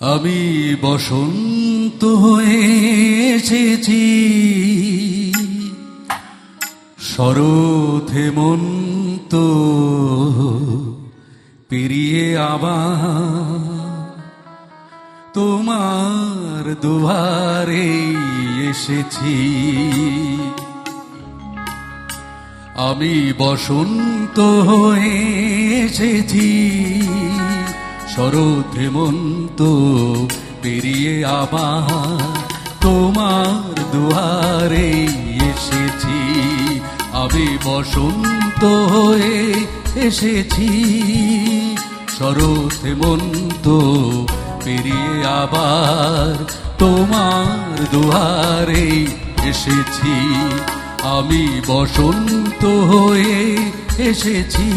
আমি বসন্ত হয়ে এসেছি। শরৎ হেমন্ত পেরিয়ে আবার তোমার দুয়ারে এসেছি। আমি বসন্ত হয়ে এসেছি। শরৎ হেমন্ত পেরিয়ে আবার তোমার দুয়ারে এসেছি আমি বসন্ত হয়ে এসেছি। শরৎ হেমন্ত, পেরিয়ে আবার তোমার দুয়ারে এসেছি, আমি বসন্ত হয়ে এসেছি।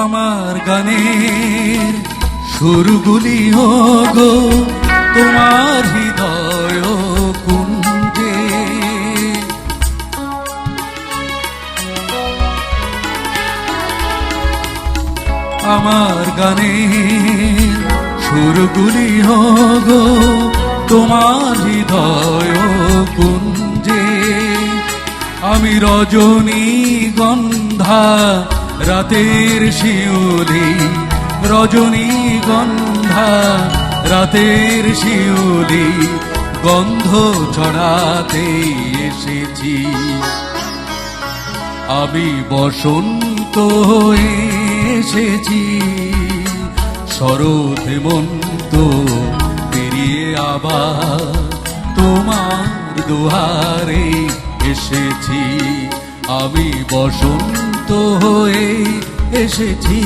আমার গানের সুরগুলি গো তোমার হৃদয় কুঞ্জে আমার গানের সুরগুলি গো তোমার হৃদয় কুঞ্জে আমি রজনী গন্ধা রাতের শিউলি রজনী গন্ধা। রাতের শিউলি গন্ধ ছড়াতে এসেছি। আমি বসন্ত হয়ে এসেছি, শরৎ হেমন্ত পেরিয়ে আবার তোমার দুহারে এসেছি। আমি বসন্ত হয়ে এসেছি।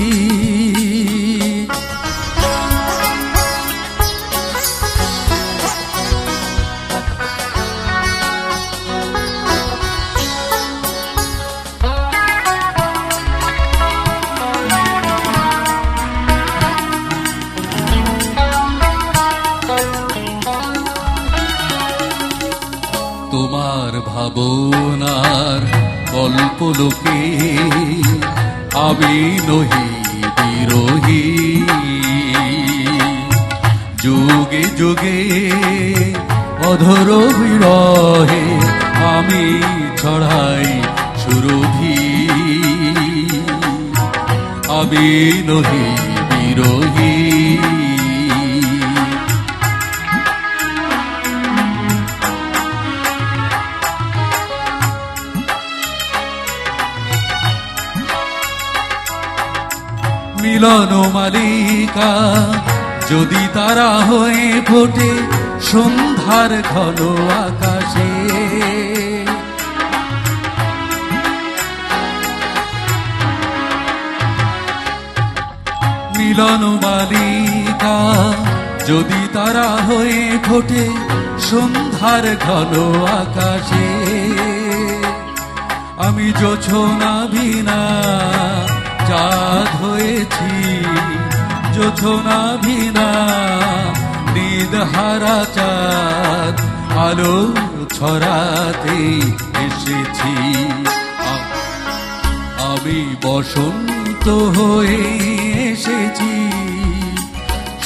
তোমার ভাবনার গল্প লোকে আমি নহি বিরোহী। যুগে যুগে অধর বিরহে আমি ছড়াই সুরভি। আমি নহি বিরোহী। মিলন মালিকা যদি তারা হয়ে ফোটে সন্ধ্যার ঘন আকাশে। মিলন মালিকা যদি তারা হয়ে ফোটে সন্ধ্যার ঘন আকাশে। আমি যোছনা ভিনা যোছনা ভিনা হারা চাঁদ আলো ছড়াতে এসেছি। আমি বসন্ত হয়ে এসেছি।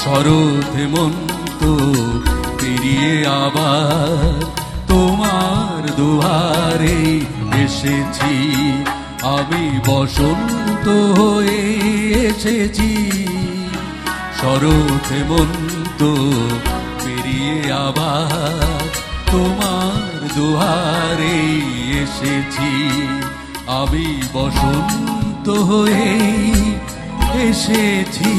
শরৎ হেমন্ত পেরিয়ে আবার তোমার দুয়ারে এসেছি। আমি বসন্ত হয়ে এসেছি। শরৎ হেমন্ত পেরিয়ে আবার তোমার দুহারে এসেছি। আমি বসন্ত হয়ে এসেছি।